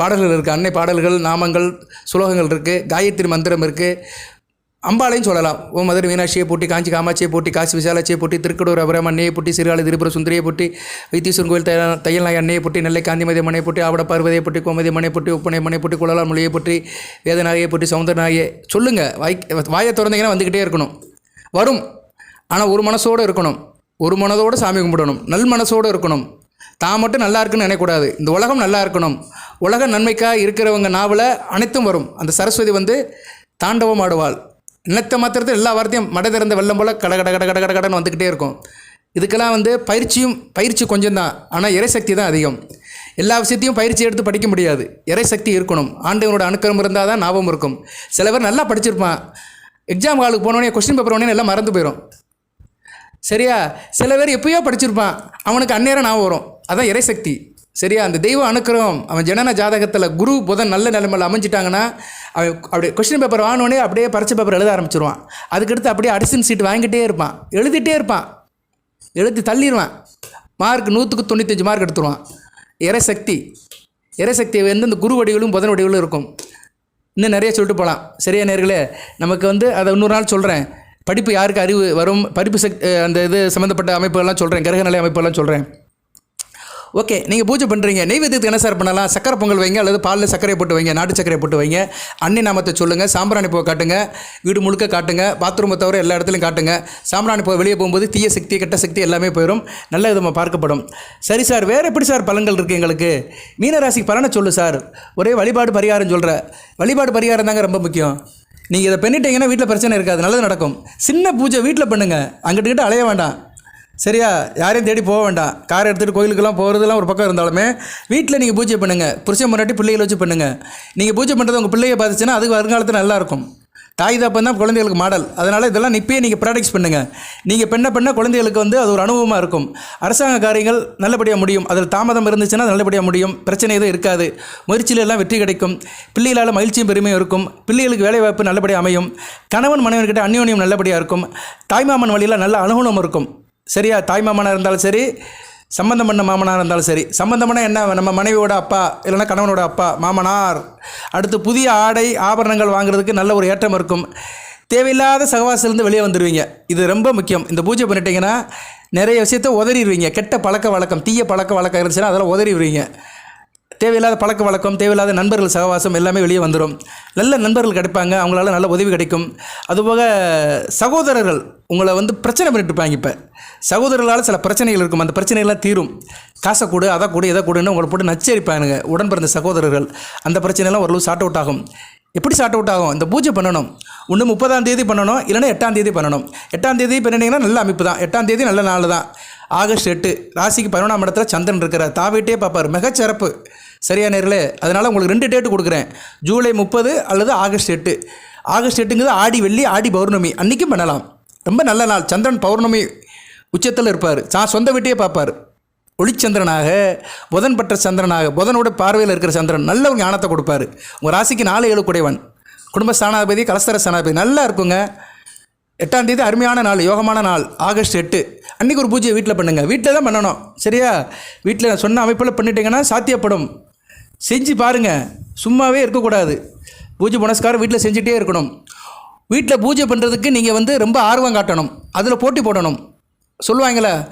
பாடல்கள் இருக்குது அன்னை பாடல்கள் நாமங்கள் சுலோகங்கள் இருக்குது காயத்ரி மந்திரம் இருக்குது அம்பாளையும் சொல்லலாம். ஓ மதுரை மீனாட்சியை போட்டி காஞ்சி காமாட்சியை போட்டி காசி விசாலாட்சியை போட்டி திருக்கடூர் அபரம் அன்னையை போட்டி சிறுகால திரிபுர சுந்தரியை போட்டி வைத்தீஸ்வரன் கோயில் தைய தையல் நாய் அன்னையை போட்டி நெல்லை காந்திமதி மனை போட்டி ஆவட பார்வதியை போட்டி கோமதி மனை போட்டி உப்பனை மனை போட்டி குழலால் மொழியை போட்டி வேதநாயகியை போட்டி சௌந்தரநாயகியை சொல்லுங்கள் வாய் வாயை திறந்தீங்கன்னா வந்துக்கிட்டே இருக்கணும். வரும். ஆனால் ஒரு மனசோடு இருக்கணும். ஒரு மனதோடு சாமி கும்பிடணும். நல் மனசோடு இருக்கணும். தான் மட்டும் நல்லா இருக்குன்னு நினைக்கூடாது இந்த உலகம் நல்லா இருக்கணும். உலக நன்மைக்காக இருக்கிறவங்க நாவல அனைத்தும் வரும். அந்த சரஸ்வதி வந்து தாண்டவம் ஆடுவாள். நினைத்த மாத்திரத்தில் எல்லா வார்த்தையும் மடை திறந்த வெள்ளம் போல் கட கட கட கட கட கடன்னு வந்துக்கிட்டே இருக்கும். இதுக்கெல்லாம் வந்து பயிற்சியும் பயிற்சி கொஞ்சம் தான் ஆனால் இறைசக்தி தான் அதிகம். எல்லா விஷயத்தையும் பயிற்சி எடுத்து படிக்க முடியாது. இறைசக்தி இருக்கணும். ஆண்டவனோட அணுக்கரம் இருந்தால் தான் ஞாபகம் இருக்கும். சில பேர் நல்லா படிச்சிருப்பான். எக்ஸாம் ஹாலுக்கு போனோடனே கொஸ்டின் பேப்பர் உடனே எல்லாம் மறந்து போயிடும் சரியா? சில பேர் எப்பயோ படிச்சிருப்பான். அவனுக்கு அந்நேரம் ஞாபகம் வரும். அதான் இறைசக்தி சரியா? அந்த தெய்வ அனுக்கிரகம் அவன் ஜனன ஜாதகத்தில் குரு புதன் நல்ல நிலைமையில் அமைஞ்சிட்டாங்கன்னா அவன் அப்படியே கொஸ்டின் பேப்பர் வாங்கினோடனே அப்படியே பரிச்சை பேப்பர் எழுத ஆரம்பிச்சிருவான். அதுக்கடுத்து அப்படியே அடிசன் சீட் வாங்கிட்டே இருப்பான். எழுதிட்டே இருப்பான். எழுதி தள்ளிடுவான் மார்க் நூற்றுக்கு தொண்ணூத்தஞ்சு மார்க் எடுத்துருவான். இறைசக்தி இறைசக்தி வந்து இந்த குரு வடிவிலும் புதன் வடிகளும் இருக்கும். இன்னும் நிறைய சொல்லிட்டு போகலாம் சரியா நேர்களே? நமக்கு வந்து அதை இன்னொரு நாள் சொல்கிறேன் படிப்பு யாருக்கு அறிவு வரும்? படிப்பு சக் அந்த இது சம்மந்தப்பட்ட அமைப்புகள்லாம் சொல்கிறேன் கிரகநிலை அமைப்புகள்லாம் சொல்கிறேன் ஓகே நீங்கள் பூஜை பண்ணுறீங்க நெய்வேத்தியத்துக்கு என்ன சார் பண்ணலாம்? சக்கரை பொங்கல் வைங்க அல்லது பாலில் சர்க்கரை போட்டு வைங்க நாட்டு சர்க்கரை போட்டு வைங்க. அன்னி நாமத்தை சொல்லுங்கள் சாம்பிராணி பூவை காட்டுங்க வீடு முழுக்க காட்டுங்க பாத்ரூமை தவிர எல்லா இடத்துலையும் காட்டுங்க. சாம்பிராணி பூவை வெளியே போகும்போது தீய சக்தி கெட்ட சக்தி எல்லாமே போயிடும் நல்ல விதமாக பார்க்கப்படும். சரி சார் வேறு எப்படி சார் பலன்கள் இருக்குது எங்களுக்கு? மீனராசிக்கு பலனை சொல்லு சார். ஒரே வழிபாடு பரிகாரம் சொல்கிற வழிபாடு பரிகாரம் தாங்க ரொம்ப முக்கியம். நீங்கள் இதை பண்ணிட்டீங்கன்னா வீட்டில் பிரச்சனை இருக்காது நல்லது நடக்கும். சின்ன பூஜை வீட்டில் பண்ணுங்கள் அங்கிட்டு கிட்ட அலைய வேண்டாம். சரியா? யாரையும் தேடி போக வேண்டாம். கார் எடுத்துகிட்டு கோயிலுக்கெல்லாம் போகிறதுலாம் ஒரு பக்கம் இருந்தாலுமே வீட்டில் நீங்கள் பூஜை பண்ணுங்கள் புருஷன் முன்னாடி பிள்ளைகளை வச்சு பண்ணுங்கள் நீங்கள் பூஜை பண்ணுறது உங்கள் பிள்ளையை பார்த்துச்சுன்னா அது வருங்காலத்தில் நல்லா இருக்கும். தாய் தாப்பன் தான் குழந்தைகளுக்கு மாடல். அதனால் இதெல்லாம் இப்பயே நீங்கள் ப்ராடக்ட்ஸ் பண்ணுங்கள் நீங்கள் பெண்ண பெண்ண குழந்தைகளுக்கு வந்து அது ஒரு அனுபவமாக இருக்கும். அரசாங்க காரியங்கள் நல்லபடியாக முடியும். அதில் தாமதம் இருந்துச்சுன்னா அது நல்லபடியாக முடியும். பிரச்சனை எதுவும் இருக்காது. முயற்சியிலெல்லாம் வெற்றி கிடைக்கும். பிள்ளைகளால் மகிழ்ச்சியும் பெருமையும் இருக்கும். பிள்ளைகளுக்கு வேலைவாய்ப்பு நல்லபடியாக அமையும். கணவன் மனைவன்கிட்ட அந்யோன்யம் நல்லபடியாக இருக்கும். தாய்மாமன் வழியில் நல்ல அனுகூலம் இருக்கும். சரியா? தாய் மாமனாக இருந்தாலும் சரி சம்மந்தம் பண்ண மாமனார் இருந்தாலும் சரி. சம்மந்தம் பண்ண என்ன? நம்ம மனைவியோட அப்பா இல்லைன்னா கணவனோட அப்பா மாமனார். அடுத்து புதிய ஆடை ஆபரணங்கள் வாங்குறதுக்கு நல்ல ஒரு ஏற்றம் இருக்கும். தேவையில்லாத சகவாசத்துலேருந்து வெளியே வந்துடுவீங்க இது ரொம்ப முக்கியம். இந்த பூஜை பண்ணிட்டீங்கன்னா நிறைய விஷயத்த உதறிடுவீங்க. கெட்ட பழக்க வழக்கம் தீய பழக்க வழக்கம் இருந்துச்சுன்னா அதெல்லாம் உதறிடுவீங்க. தேவையில்லாத பழக்க வழக்கம் தேவையில்லாத நண்பர்கள் சகவாசம் எல்லாமே வெளியே வந்துடும் நல்ல நண்பர்கள் கிடைப்பாங்க அவங்களால நல்ல உதவி கிடைக்கும். அதுபோக சகோதரர்கள் உங்களை வந்து பிரச்சனை பண்ணிட்டு இருப்பாங்க இப்போ. சகோதரர்களால் சில பிரச்சனைகள் இருக்கும். அந்த பிரச்சனைகள்லாம் தீரும். காசை கொடு அதை கொடு இதை கொடுன்னு உங்களை போட்டு நச்சரிப்பானுங்க உடன் பிறந்த சகோதரர்கள். அந்த பிரச்சனைலாம் ஓரளவு சார்ட் அவுட் ஆகும். எப்படி சார்ட் அவுட் ஆகும்? இந்த பூஜை பண்ணணும். ஒன்று முப்பதாம் தேதி பண்ணணும் இல்லைன்னா எட்டாம் தேதி பண்ணணும். எட்டாம் தேதி பண்ணினீங்கன்னா நல்ல அமைப்பு தான். எட்டாம் தேதி நல்ல நாள் தான். ஆகஸ்ட் எட்டு ராசிக்கு பதினொன்றாம் இடத்துல சந்திரன் இருக்கிறார். தாவிட்டே பார்ப்பார். மிகச்சிறப்பு. சரியா நேரில் அதனால் உங்களுக்கு ரெண்டு டேட்டு கொடுக்குறேன். ஜூலை முப்பது அல்லது ஆகஸ்ட் எட்டு. ஆகஸ்ட் எட்டுங்கிறது ஆடி வெள்ளி ஆடி பௌர்ணமி. அன்றைக்கும் பண்ணலாம். ரொம்ப நல்ல நாள். சந்திரன் பௌர்ணமி உச்சத்தில் இருப்பார். சா சொந்த வீட்டையே பார்ப்பார். ஒளிச்சந்திரனாக புதன் பற்ற சந்திரனாக புதனோட பார்வையில் இருக்கிற சந்திரன் நல்ல ஒரு ஞானத்தை கொடுப்பாரு. உங்கள் ராசிக்கு நாலு ஏழு குடைவன். குடும்ப ஸ்தானாதிபதி கலஸ்தர ஸ்தானாதிபதி. நல்லா இருக்குங்க. எட்டாம் தேதி அருமையான நாள் யோகமான நாள். ஆகஸ்ட் எட்டு. அன்றைக்கி ஒரு பூஜையை வீட்டில் பண்ணுங்கள் வீட்டில் தான் பண்ணணும். சரியா? வீட்டில் நான் சொன்ன அமைப்பில் பண்ணிட்டீங்கன்னா சாத்தியப்படும். செஞ்சு பாருங்கள் சும்மாவே இருக்கக்கூடாது. பூஜை புனஸ்காரம் வீட்டில் செஞ்சுட்டே இருக்கணும். வீட்டில் பூஜை பண்ணுறதுக்கு நீங்கள் வந்து ரொம்ப ஆர்வம் காட்டணும். அதில் போட்டி போடணும். சொல்லுவாங்களே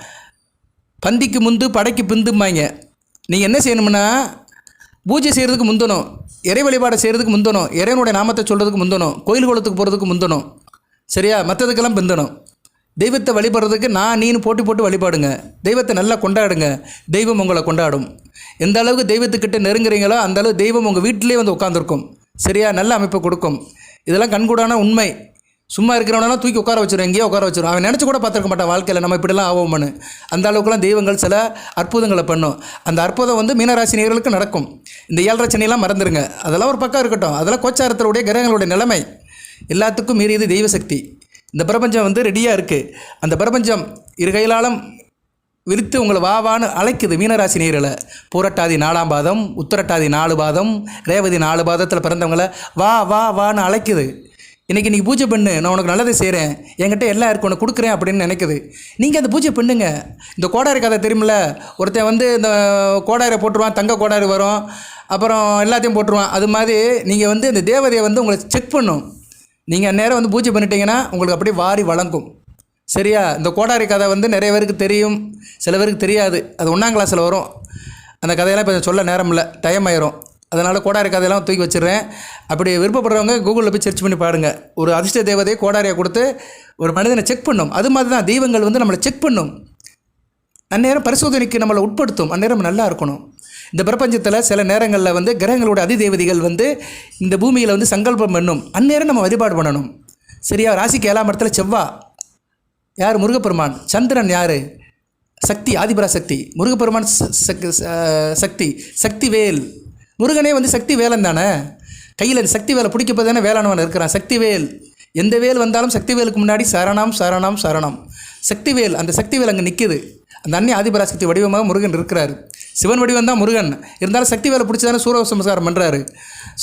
பந்திக்கு முந்து படைக்கு பிந்தும்பாங்க. நீங்கள் என்ன செய்யணும்னா பூஜை செய்கிறதுக்கு முந்தணும். இறை வழிபாடு செய்கிறதுக்கு முந்தணும். இறைவனுடைய நாமத்தை சொல்கிறதுக்கு முந்தணும். கோயில் குளத்துக்கு போகிறதுக்கு முந்தணும். சரியா? மற்றதுக்கெல்லாம் பிந்தணும். தெய்வத்தை வழிபடுறதுக்கு நான் நீனு போட்டி போட்டு வழிபாடுங்க. தெய்வத்தை நல்லா கொண்டாடுங்க. தெய்வம் உங்களை கொண்டாடும். எந்த அளவுக்கு தெய்வத்துக்கிட்ட நெருங்குறீங்களோ அந்த அளவு தெய்வம் உங்கள் வீட்டிலே வந்து உட்காந்துருக்கும் சரியா? நல்ல அமைப்பை கொடுக்கும். இதெல்லாம் கண்கூடான உண்மை. சும்மா இருக்கிறவனெல்லாம் தூக்கி உட்கார வச்சிடும் எங்கேயோ உட்கார வச்சிரும். அவன் நினச்சி கூட பார்த்துருக்க மாட்டான் வாழ்க்கையில் நம்ம இப்படிலாம் ஆவோம்னு அந்த அளவுக்குலாம் தெய்வங்கள் சில அற்புதங்களை பண்ணும். அந்த அற்புதம் வந்து மீனராசி நேர்களுக்கு நடக்கும். இந்த ஏழரை சனியெல்லாம் மறந்துடுங்க அதெல்லாம் ஒரு பக்கம் இருக்கட்டும். அதெல்லாம் கோச்சாரத்தினுடைய கிரகங்களுடைய நிலைமை. எல்லாத்துக்கும் மீறியது தெய்வ சக்தி இந்த பிரபஞ்சம் வந்து ரெடியாக இருக்குது அந்த பிரபஞ்சம் இரு கையிலாலும் விரித்து உங்களை வா வான்னு அழைக்குது மீனராசி நேர்களை பூரட்டாதி நாலாம் பாதம் உத்தரட்டாதி நாலு பாதம் ரேவதி நாலு பாதத்தில் பிறந்தவங்கள வா வா வான்னு அழைக்குது. இன்றைக்கி நீ பூஜை பண்ணு நான் உனக்கு நல்லதை செய்கிறேன் என்கிட்ட எல்லாம் இருக்கு உனக்கு கொடுக்குறேன் அப்படின்னு நினைக்குது. நீங்கள் அந்த பூஜை பண்ணுங்க. இந்த கோடாரி கதை தெரியுமில்ல? ஒருத்தன் வந்து இந்த கோடாரை போட்டுருவான் தங்க கோடாரி வரும். அப்புறம் எல்லாத்தையும் போட்டுருவான். அது மாதிரி நீங்கள் வந்து இந்த தேவதையை வந்து உங்களை செக் பண்ணும். நீங்கள் அந்நேரம் வந்து பூஜை பண்ணிட்டீங்கன்னா உங்களுக்கு அப்படியே வாரி வழங்கும். சரியா? இந்த கோடாரி கதை வந்து நிறைய பேருக்கு தெரியும். சில பேருக்கு தெரியாது. அது ஒன்றாம் கிளாஸில் வரும். அந்த கதையெல்லாம் இப்போ சொல்ல நேரம் இல்லை டைம் ஆயிரும். அதனால் கோடாரி கதையெல்லாம் தூக்கி வச்சிடுறேன். அப்படி விருப்பப்படுறவங்க கூகுளில் போய் சர்ச் பண்ணி பாருங்கள் ஒரு அதிர்ஷ்ட தேவதையை கோடாரியை கொடுத்து ஒரு மனிதனை செக் பண்ணும். அது மாதிரி தான் தெய்வங்கள் வந்து நம்மளை செக் பண்ணும். அந்நேரம் பரிசோதனைக்கு நம்மளை உட்படுத்தும். அந்நேரம் நல்லா இருக்கணும். இந்த பிரபஞ்சத்தில் சில நேரங்களில் வந்து கிரகங்களோட அதிதேவதைகள் வந்து இந்த பூமியில் வந்து சங்கல்பம் பண்ணும். அந்நேரம் நம்ம வழிபாடு பண்ணணும். சரியா? ராசிக்கு ஏழாம் இடத்துல செவ்வாய் யார்? முருகப்பெருமான். சந்திரன் யார்? சக்தி ஆதிபராசக்தி. முருகப்பெருமான் ச- சக்தி சக்தி வேல் முருகனே வந்து சக்தி வேலன் தானே? கையில் சக்தி வேலை பிடிக்க தானே வேளாண்வன் இருக்கிறான். சக்தி வேல் எந்த வேல் வந்தாலும் சக்தி வேலுக்கு முன்னாடி சரணம் சரணம் சரணம். சக்தி வேல் அந்த சக்தி வேல் அங்கே நிற்கிது அந்த அன்னி ஆதிபராசக்தி வடிவமாக முருகன் இருக்கிறார். சிவன் வடிவம் தான் முருகன். இருந்தாலும் சக்தி வேலை பிடிச்சி தானே சூரிய பண்ணுறாரு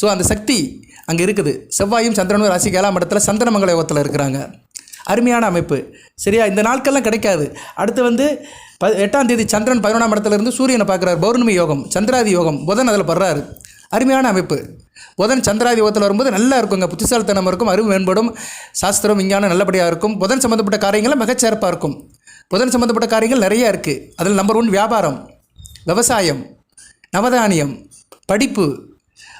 ஸோ அந்த சக்தி அங்கே இருக்குது. செவ்வாயும் சந்திரனும் ராசிக்கு ஏழாம் இடத்துல சந்திரமங்கல யோகத்தில் இருக்கிறாங்க. அருமையான அமைப்பு. சரியா? இந்த நாட்கள்லாம் கிடைக்காது. அடுத்து வந்து ப எட்டாம் தேதி சந்திரன் பதினொன்றாம் இடத்துலருந்து சூரியனை பார்க்குறாரு. பௌர்ணமி யோகம் சந்திராதி யோகம். புதன் அதில் படுறாரு. அருமையான அமைப்பு. புதன் சந்திராதி யோகத்தில் வரும்போது நல்லா இருக்குங்க. புத்திசாலித்தனம் இருக்கும் அறிவு மேம்படும் சாஸ்திரம் விஞ்ஞானம் நல்லபடியாக இருக்கும். புதன் சம்மந்தப்பட்ட காரியங்களும் மிகச்சிறப்பாக இருக்கும். புதன் சம்மந்தப்பட்ட காரியங்கள் நிறைய இருக்குது அதில் நம்பர் ஒன் வியாபாரம் விவசாயம் நவதானியம் படிப்பு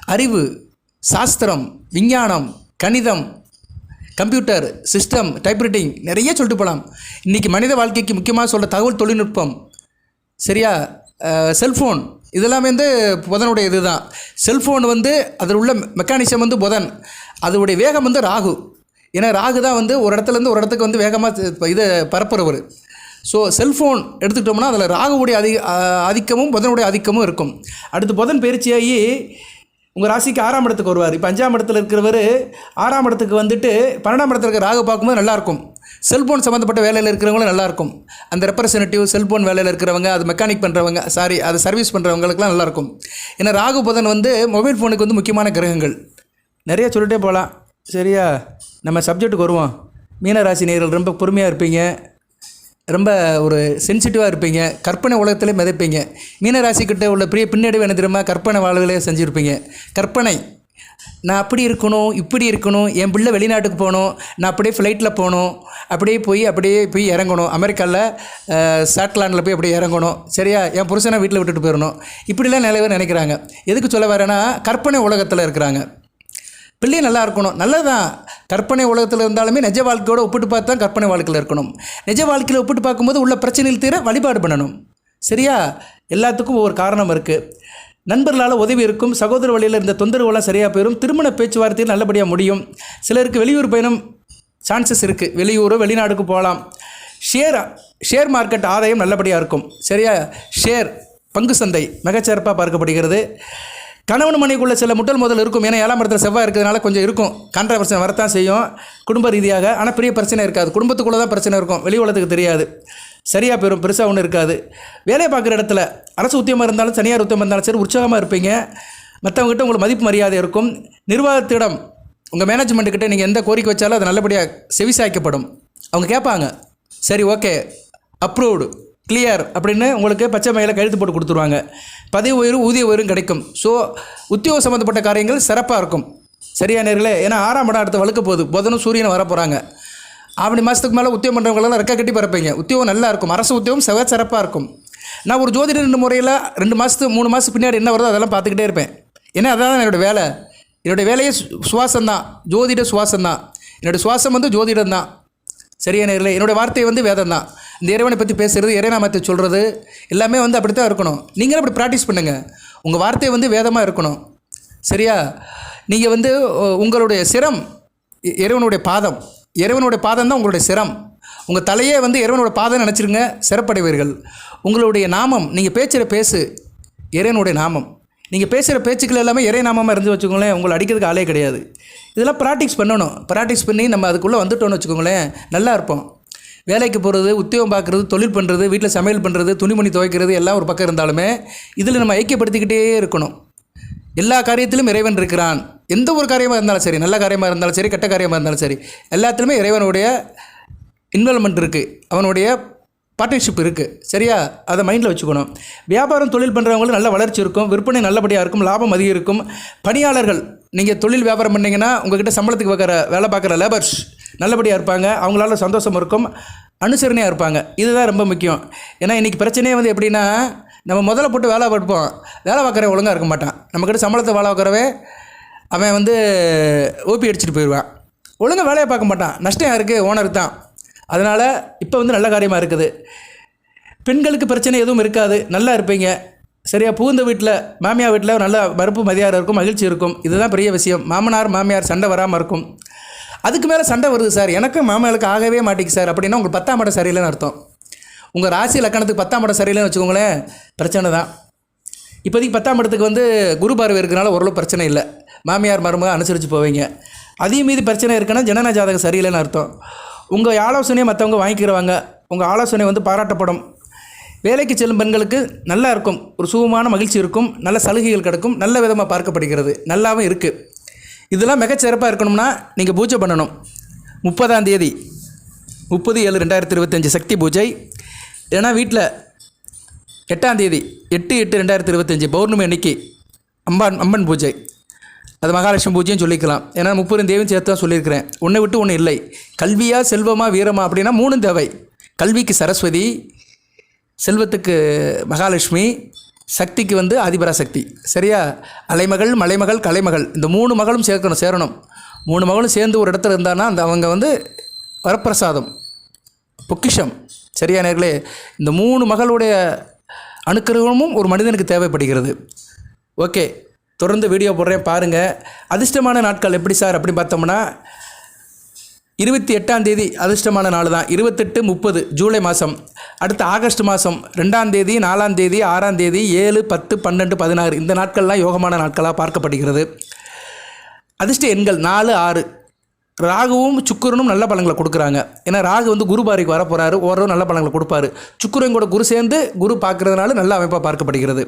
அறிவு சாஸ்திரம் விஞ்ஞானம் கணிதம் கம்ப்யூட்டர் சிஸ்டம் டைப்ரைட்டிங் நிறைய சொல்லிட்டு போகலாம் இன்றைக்கி மனித வாழ்க்கைக்கு முக்கியமாக சொல்கிற தகவல் தொழில்நுட்பம். சரியா? செல்ஃபோன் இதெல்லாமே வந்து புதனுடைய இதுதான். செல்ஃபோன் வந்து அதில் உள்ள மெக்கானிசம் வந்து புதன். அதோடைய வேகம் வந்து ராகு. ஏன்னா ராகு தான் வந்து ஒரு இடத்துலேருந்து ஒரு இடத்துக்கு வந்து வேகமாக இதை பரப்புறவர். ஸோ செல்ஃபோன் எடுத்துக்கிட்டோம்னா அதில் ராகுவுடைய அதி ஆதிக்கமும் புதனுடைய ஆதிக்கமும் இருக்கும். அடுத்து புதன் பயிற்சியாகி உங்கள் ராசிக்கு ஆறாம் இடத்துக்கு வருவார். இப்போ அஞ்சாம் இடத்துல இருக்கிறவர் ஆறாம் இடத்துக்கு வந்துட்டு பன்னெண்டாம் இடத்துல இருக்கிற ராகு பார்க்கும்போது நல்லாயிருக்கும். செல்ஃபோன் சம்மந்தப்பட்ட வேலையில் இருக்கிறவங்களும் நல்லாயிருக்கும். அந்த ரெப்ரசன்டேட்டிவ் செல்ஃபோன் வேலையில் இருக்கிறவங்க அது மெக்கானிக் பண்ணுறவங்க சாரி அதை சர்வீஸ் பண்ணுறவங்களுக்குலாம் நல்லாயிருக்கும். ஏன்னா ராகு புதன் வந்து மொபைல் ஃபோனுக்கு வந்து முக்கியமான கிரகங்கள். நிறைய சொல்லிட்டே போகலாம். சரியா? நம்ம சப்ஜெக்ட்டுக்கு வருவோம். மீனராசி நேர்கள் ரொம்ப பொறுமையாக இருப்பீங்க. ரொம்ப ஒரு சென்சிட்டிவாக இருப்பீங்க. கற்பனை உலகத்திலே மிதப்பீங்க. மீனராசிக்கிட்ட உள்ள பெரிய பின்னடைவு என்ன தெரியுமா? கற்பனை வாழ்வுகளே செஞ்சுருப்பீங்க. கற்பனை. நான் அப்படி இருக்கணும் இப்படி இருக்கணும் என் பிள்ளை வெளிநாட்டுக்கு போகணும் நான் அப்படியே ஃப்ளைட்டில் போகணும் அப்படியே போய் அப்படியே போய் இறங்கணும். அமெரிக்காவில் சாட்லாண்டில் போய் அப்படியே இறங்கணும். சரியா? என் புருஷனை வீட்டில் விட்டுட்டு போயிடணும் இப்படிலாம் நிறைய பேர் நினைக்கிறாங்க. எதுக்கு சொல்ல வரேன்னா கற்பனை உலகத்தில் இருக்கிறாங்க. பிள்ளை நல்லா இருக்கணும். நல்லதான் கற்பனை உலகத்தில் இருந்தாலுமே நிஜ வாழ்க்கையோட ஒப்பிட்டு பார்த்து தான் கற்பனை வாழ்க்கையில் இருக்கணும். நிஜ வாழ்க்கையில் ஒப்பிட்டு பார்க்கும்போது உள்ள பிரச்சனையில் தீர வழிபாடு பண்ணணும். சரியா? எல்லாத்துக்கும் ஒவ்வொரு காரணம் இருக்குது நண்பர்களால் உதவி இருக்கும். சகோதர வழியில் இருந்த தொந்தரவுலாம் சரியாக போயிடும் திருமண பேச்சுவார்த்தையில் நல்லபடியாக முடியும். சிலருக்கு வெளியூர் பயணம் சான்சஸ் இருக்குது வெளியூர் வெளிநாடுக்கு போகலாம். ஷேர் ஷேர் மார்க்கெட் ஆதாயம் நல்லபடியாக இருக்கும். சரியா? ஷேர் பங்கு சந்தை மிகச்சிறப்பாக பார்க்கப்படுகிறது. கணவன் மனைக்குள்ள சில முட்டல் முதல் இருக்கும். ஏன்னா ஏழாம் இடத்துல செவ்வாய் இருக்கிறதுனால கொஞ்சம் இருக்கும். கான்ட்ரா பிரச்சனை வரத்தான் செய்யும். குடும்ப ரீதியாக. ஆனால் பெரிய பிரச்சனை இருக்காது. குடும்பத்துக்குள்ளே தான் பிரச்சனை இருக்கும். வெளி உலகத்துக்கு தெரியாது. சரியாக போயிடும் பெருசாக ஒன்றும் இருக்காது. வேலையை பார்க்குற இடத்துல அரசு உத்தியமாக இருந்தாலும் தனியார் உத்தியமாக இருந்தாலும் சரி உற்சாகமாக இருப்பீங்க. மற்றவங்ககிட்ட உங்களுக்கு மதிப்பு மரியாதை இருக்கும். நிர்வாகத்திடம் உங்கள் மேனேஜ்மெண்ட்டுக்கிட்ட நீங்கள் எந்த கோரிக்கை வச்சாலும் அது நல்லபடியாக செவிசாய்க்கப்படும். அவங்க கேட்பாங்க. சரி ஓகே அப்ரூவ்டு கிளியர் அப்படின்னு உங்களுக்கு பச்சை மையில் கழுத்து போட்டு கொடுத்துருவாங்க. பதவி உயர்வு ஊதிய உயர்வும் கிடைக்கும். ஸோ உத்தியோக சம்மந்தப்பட்ட காரியங்கள் சிறப்பாக இருக்கும். சரியா நேர்களே? ஏன்னா ஆறாம் இடம் அடுத்து வழுக்க போகுது. புதனும் சூரியனும் வர போகிறாங்க ஆவணி மாதத்துக்கு மேலே உத்தியோகம் பண்ணுறவங்களெல்லாம் ரெக்க கட்டி பறப்பீங்க. உத்தியோகம் நல்லா இருக்கும். அரசு உத்தியோகம் செவ சிறப்பாக இருக்கும். நான் ஒரு ஜோதிட ரெண்டு முறையில் ரெண்டு மாதத்து மூணு மாதத்துக்கு பின்னாடி என்ன வருதோ அதெல்லாம் பார்த்துக்கிட்டே இருப்பேன். ஏன்னா அதான் என்னோடய வேலை. என்னுடைய வேலையே சு- சுவாசம் தான் ஜோதிட சுவாசம் தான் என்னோடய சுவாசம் வந்து ஜோதிடம் தான் சரியா நேரில்? என்னுடைய வார்த்தை வந்து வேதம் தான் இந்த இறைவனை பற்றி பேசுகிறது இறைநாமத்தை சொல்கிறது எல்லாமே வந்து அப்படி தான் இருக்கணும். நீங்களும் அப்படி ப்ராக்டிஸ் பண்ணுங்கள் உங்கள் வார்த்தை வந்து வேதமாக இருக்கணும். சரியா? நீங்கள் வந்து உங்களுடைய சிரம் இ- இறைவனுடைய பாதம். இறைவனுடைய பாதம் தான் உங்களுடைய சிரம். உங்கள் தலையே வந்து இறைவனோட பாதம் நினச்சிருங்க சிறப்படைவீர்கள். உங்களுடைய நாமம் நீங்கள் பேச்சுகிற பேசு இறைவனுடைய நாமம். நீங்கள் பேசுகிற பேச்சுக்கள் எல்லாமே இறை நாமமாக இருந்து வச்சுக்கோங்களேன் உங்களை அடிக்கிறதுக்கு ஆளே கிடையாது. இதெல்லாம் ப்ராக்டிஸ் பண்ணணும். ப்ராக்டிஸ் பண்ணி நம்ம அதுக்குள்ளே வந்துட்டோம்னு வச்சுக்கோங்களேன் நல்லா இருப்போம். வேலைக்கு போகிறது உத்தியோகம் பார்க்குறது தொழில் பண்ணுறது வீட்டில் சமையல் பண்ணுறது துணிமணி துவைக்கிறது எல்லாம் ஒரு பக்கம் இருந்தாலுமே இதில் நம்ம ஐக்கியப்படுத்திக்கிட்டே இருக்கணும். எல்லா காரியத்திலும் இறைவன் இருக்கிறான். எந்த ஒரு காரியமாக இருந்தாலும் சரி நல்ல காரியமாக இருந்தாலும் சரி கெட்ட காரியமாக இருந்தாலும் சரி எல்லாத்துலேயுமே இறைவனுடைய இன்வால்மெண்ட் இருக்குது அவனுடைய பார்ட்னர்ஷிப் இருக்குது சரியா? அதை மைண்டில் வச்சுக்கணும். வியாபாரம் தொழில் பண்ணுறவங்களுக்கு நல்ல வளர்ச்சி இருக்கும். விற்பனை நல்லபடியாக இருக்கும். லாபம் அதிகம் இருக்கும் பணியாளர்கள் நீங்கள் தொழில் வியாபாரம் பண்ணிங்கன்னா உங்ககிட்ட சம்பளத்துக்கு வைக்கிற வேலை பார்க்குற லேபர்ஸ் நல்லபடியாக இருப்பாங்க. அவங்களால சந்தோஷம் இருக்கும். அனுசரணையாக இருப்பாங்க. இதுதான் ரொம்ப முக்கியம். ஏன்னா இன்றைக்கி பிரச்சனையே வந்து எப்படின்னா நம்ம முதல்ல போட்டு வேலை பார்ப்போம். வேலை பார்க்குற ஒழுங்காக இருக்க மாட்டான். நம்மக்கிட்ட சம்பளத்தை வேலை பார்க்குறவே அவன் வந்து ஓபி அடிச்சுட்டு போயிடுவான். ஒழுங்காக வேலையை பார்க்க மாட்டான். நஷ்டம் யாருக்கு? ஓனருக்கு தான். அதனால் இப்போ வந்து நல்ல காரியமாக இருக்குது. பெண்களுக்கு பிரச்சனை எதுவும் இருக்காது. நல்லா இருப்பீங்க. சரியா புகுந்த வீட்டில் மாமியார் வீட்டில் நல்ல மறுப்பு மதியாரம் இருக்கும் மகிழ்ச்சி இருக்கும். இதுதான் பெரிய விஷயம். மாமனார் மாமியார் சண்டை வராமல் இருக்கும். அதுக்கு மேலே சண்டை வருது சார். எனக்கும் மாமியாருக்கு ஆகவே மாட்டேங்குது சார். அப்படின்னா உங்களுக்கு பத்தாம் இடம் சரியில்லைன்னு அர்த்தம். உங்கள் ராசி லக்கணத்துக்கு பத்தாம் இடம் சரியில்லைன்னு வச்சுக்கோங்களேன் பிரச்சனை தான். இப்போதைக்கு பத்தாம் இடத்துக்கு வந்து குரு பார்வை இருக்கிறனால ஓரளவு பிரச்சனை இல்லை. மாமியார் மருமக அனுசரித்து போவீங்க. அதையும் மீது பிரச்சனை இருக்குன்னா ஜனன ஜாதகம் சரியில்லைன்னு அர்த்தம். உங்கள் ஆலோசனையை மற்றவங்க வாங்கிக்கிறவாங்க உங்கள் ஆலோசனை வந்து பாராட்டப்படும். வேலைக்கு செல்லும் பெண்களுக்கு நல்லா இருக்கும் ஒரு சுகமான மகிழ்ச்சி இருக்கும் நல்ல சலுகைகள் கிடைக்கும் நல்ல விதமாக பார்க்கப்படுகிறது நல்லாவும் இருக்குது இதெல்லாம் மிகச்சிறப்பாக இருக்கணும்னா நீங்கள் பூஜை பண்ணணும். முப்பதாம் தேதி முப்பது ஏழு ரெண்டாயிரத்தி இருபத்தஞ்சி சக்தி பூஜை. ஏன்னா வீட்டில் எட்டாம் தேதி எட்டு எட்டு ரெண்டாயிரத்தி இருபத்தஞ்சி பௌர்ணமி அன்னைக்கு அம்பான் அம்மன் பூஜை. அது மகாலட்சுமி பூஜையும் சொல்லிக்கலாம். ஏன்னா முப்பது தேவையும் சேர்த்து தான் சொல்லியிருக்கிறேன். ஒன்றை விட்டு ஒன்று இல்லை. கல்வியா செல்வமா வீரமா அப்படின்னா மூணும் தேவை. கல்விக்கு சரஸ்வதி செல்வத்துக்கு மகாலட்சுமி சக்திக்கு வந்து ஆதிபராசக்தி. சரியா? அலைமகள் மலைமகள் கலைமகள். இந்த மூணு மகளும் சேர்க்கணும் சேரணும். மூணு மகளும் சேர்ந்து ஒரு இடத்துல இருந்தான்னா அந்த அவங்க வந்து வரப்பிரசாதம். பொக்கிஷம். சரியா நேர்களே? இந்த மூணு மகளுடைய அனுக்கிரகமும் ஒரு மனிதனுக்கு தேவைப்படுகிறது. ஓகே. தொடர்ந்து வீடியோ போடுறேன் பாருங்கள் அதிர்ஷ்டமான நாட்கள் எப்படி சார் அப்படின்னு பார்த்தோம்னா இருபத்தி எட்டாம் தேதி அதிர்ஷ்டமான நாள் தான். இருபத்தெட்டு முப்பது ஜூலை மாதம் அடுத்து ஆகஸ்ட் மாதம் ரெண்டாம் தேதி நாலாம் தேதி ஆறாம் தேதி ஏழு பத்து பன்னெண்டு பதினாறு. இந்த நாட்கள்லாம் யோகமான நாட்களாக பார்க்கப்படுகிறது. அதிர்ஷ்ட எண்கள் நாலு ஆறு. ராகுவும் சுக்கிரனும் நல்ல பலங்களை கொடுக்குறாங்க. ஏன்னா ராகு வந்து குரு பாரிக்கு வர போகிறாரு ஓரளவு நல்ல பலங்களை கொடுப்பாரு. சுக்கிரன் கூட குரு சேர்ந்து குரு பார்க்கறதுனால நல்ல அமைப்பாக பார்க்கப்படுகிறது.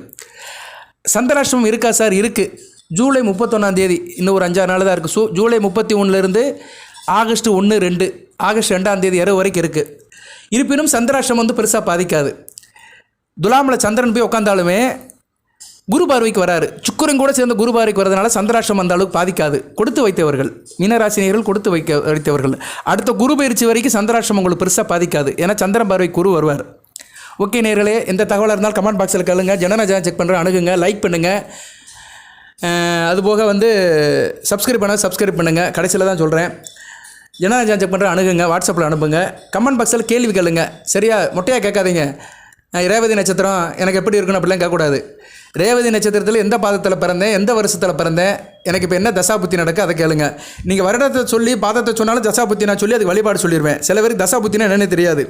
சந்திராஷ்டமம் இருக்கா சார்? இருக்குது ஜூலை முப்பத்தொன்னாம் தேதி இன்னும் ஒரு அஞ்சாறு நாள் தான் இருக்குது ஸோ ஜூலை முப்பத்தி ஒன்றுலேருந்து ஆகஸ்ட் ஒன்று ரெண்டு ஆகஸ்ட் ரெண்டாம் தேதி இரவு வரைக்கும் இருக்குது இருப்பினும் சந்திராஷ்டிரம் வந்து பெருசாக பாதிக்காது. துலாமில் சந்திரன் போய் உட்காந்தாலுமே குரு பார்வைக்கு வராரு. சுக்கரன் கூட சேர்ந்து குரு பார்வைக்கு வரதுனால சந்திராஷ்டிரம் அந்த அளவுக்கு பாதிக்காது. கொடுத்து வைத்தவர்கள் மீனராசினியர்கள் கொடுத்து வைக்க வைத்தவர்கள். அடுத்த குரு பயிற்சி வரைக்கும் சந்திராஷ்டிரம் உங்களுக்கு பெருசாக பாதிக்காது. ஏன்னா சந்திரன் பார்வை குரு வருவார். ஓகே நேர்களே எந்த தகவலாக இருந்தாலும் கமெண்ட் பாக்ஸில் கேளுங்க. ஜனனஜா செக் பண்ணுறேன் அணுகுங்க லைக் பண்ணுங்கள் அதுபோக வந்து சப்ஸ்கிரைப் பண்ணால் சப்ஸ்கிரைப் பண்ணுங்கள் கடைசியில் தான் சொல்கிறேன் ஜனனஜா செக் பண்ணுற அணுகுங்க வாட்ஸ்அப்பில் அனுப்புங்க. கமெண்ட் பாக்ஸில் கேள்வி கேளுங்க. சரியா? மொட்டையாக கேட்காதீங்க. ரேவதி நட்சத்திரம் எனக்கு எப்படி இருக்கணும் அப்படிலாம் கேட்கக்கூடாது. ரேவதி நட்சத்திரத்தில் எந்த பாதத்தில் பிறந்தேன் எந்த வருஷத்தில் பிறந்தேன் எனக்கு இப்போ என்ன தசாபுத்தி நடக்கு அதை கேளுங்க. நீங்கள் வருடத்தை சொல்லி பாதத்தை சொன்னாலும் தசாபுத்தி நான் சொல்லி அதுக்கு வழிபாடு சொல்லிடுவேன் சில பேருக்கு தசாபுத்தினா என்னென்னு தெரியாது.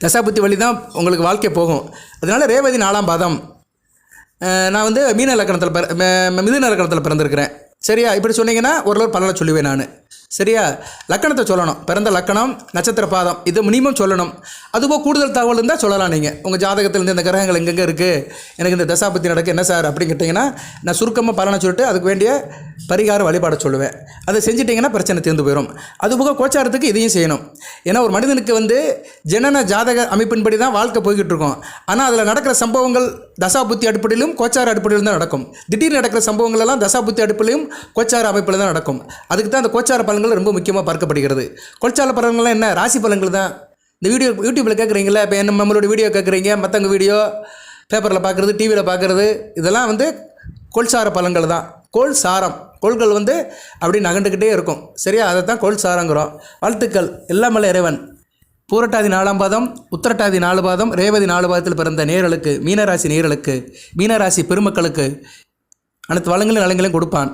தசாபுத்தி வழி தான் உங்களுக்கு வாழ்க்கை போகும். அதனால் ரேவதி நாலாம் பாதம். நான் வந்து மீன இலக்கணத்தில் பிற ம- மிதுன இலக்கணத்தில் பிறந்திருக்கிறேன். சரியா? இப்படி சொன்னீங்கன்னா ஓரளவு பலனை சொல்லுவேன் நான். சரியா? லக்கணத்தை சொல்லணும். பிறந்த லக்கணம் நட்சத்திர பாதம் இது மினிமம் சொல்லணும். அதுபோல் கூடுதல் தகவல் இருந்தால் சொல்லலாம் நீங்கள் உங்கள் ஜாதகத்திலேருந்து இந்த கிரகங்கள் எங்கெங்கே இருக்குது எனக்கு இந்த தசாபத்தி நடக்க என்ன சார் அப்படின்னு கேட்டிங்கன்னா நான் சுருக்கமாக பலனை சொல்லிட்டு அதுக்கு வேண்டிய பரிகார வழிபாடு சொல்லுவேன். அதை செஞ்சிட்டிங்கன்னா பிரச்சனை தீர்ந்து போயிடும் அதுபோக கோச்சாரத்துக்கு இதையும் செய்யணும். ஏன்னா ஒரு மனிதனுக்கு வந்து ஜனன ஜாதக அமைப்பின்படி தான் வாழ்க்கை போய்கிட்டு இருக்கும் ஆனால் அதில் நடக்கிற சம்பவங்கள் தசாபுத்தி அடிப்படையிலும் கோச்சார அடிப்படையிலும் தான் நடக்கும். திடீர்னு நடக்கிற சம்பவங்கள் எல்லாம் தசாபுத்தி அடிப்படையிலும் கோச்சார அமைப்பில் தான் நடக்கும். அதுக்கு தான் அந்த கோச்சார பலன்கள் ரொம்ப முக்கியமாக பார்க்கப்படுகிறது. கோச்சார பலன்கள்லாம் என்ன? ராசி பலன்கள் தான். இந்த வீடியோ யூடியூப்பில் கேட்குறீங்களா இப்போ என்ன நம்மளோட வீடியோ கேட்குறீங்க மற்றவங்க வீடியோ பேப்பரில் பார்க்குறது டிவியில் பார்க்குறது இதெல்லாம் வந்து கோல்சார பலன்கள் தான். கோல் சாரம். கோள்கள் வந்து அப்படி நகண்டுக்கிட்டே இருக்கும். சரியா? அதை தான் கோள் சாரங்கிறோம். வாழ்த்துக்கள். எல்லாமல்ல இறைவன். பூரட்டாதி நாலாம் பாதம் உத்திரட்டாதி நாலு பாதம் ரேவதி நாலு பாதத்தில் பிறந்த நேர்களுக்கு மீனராசி நேர்களுக்கு மீனராசி பெருமக்களுக்கு அனைத்து வளங்களும் நலங்களையும் கொடுப்பான்.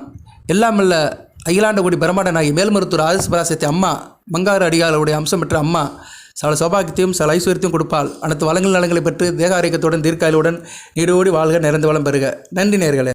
எல்லாமல்ல அகிலாண்டகுடி பிரம்மாண்டனாகி மேல்மருத்தூர் ஆதிஸ்பராசத்தி அம்மா மங்காறு அடிகாலுடைய அம்சம் பெற்ற அம்மா சில சௌபாகியத்தையும் சில ஐஸ்வர்யத்தையும் கொடுப்பாள். அனைத்து வளங்கள் நலங்களை பெற்று தேக ஆரோக்கியத்துடன் தீர்க்காயுடன் நீடோடி வாழ்க நிறைந்து வளம் பெறுக. நன்றி நேர்களே.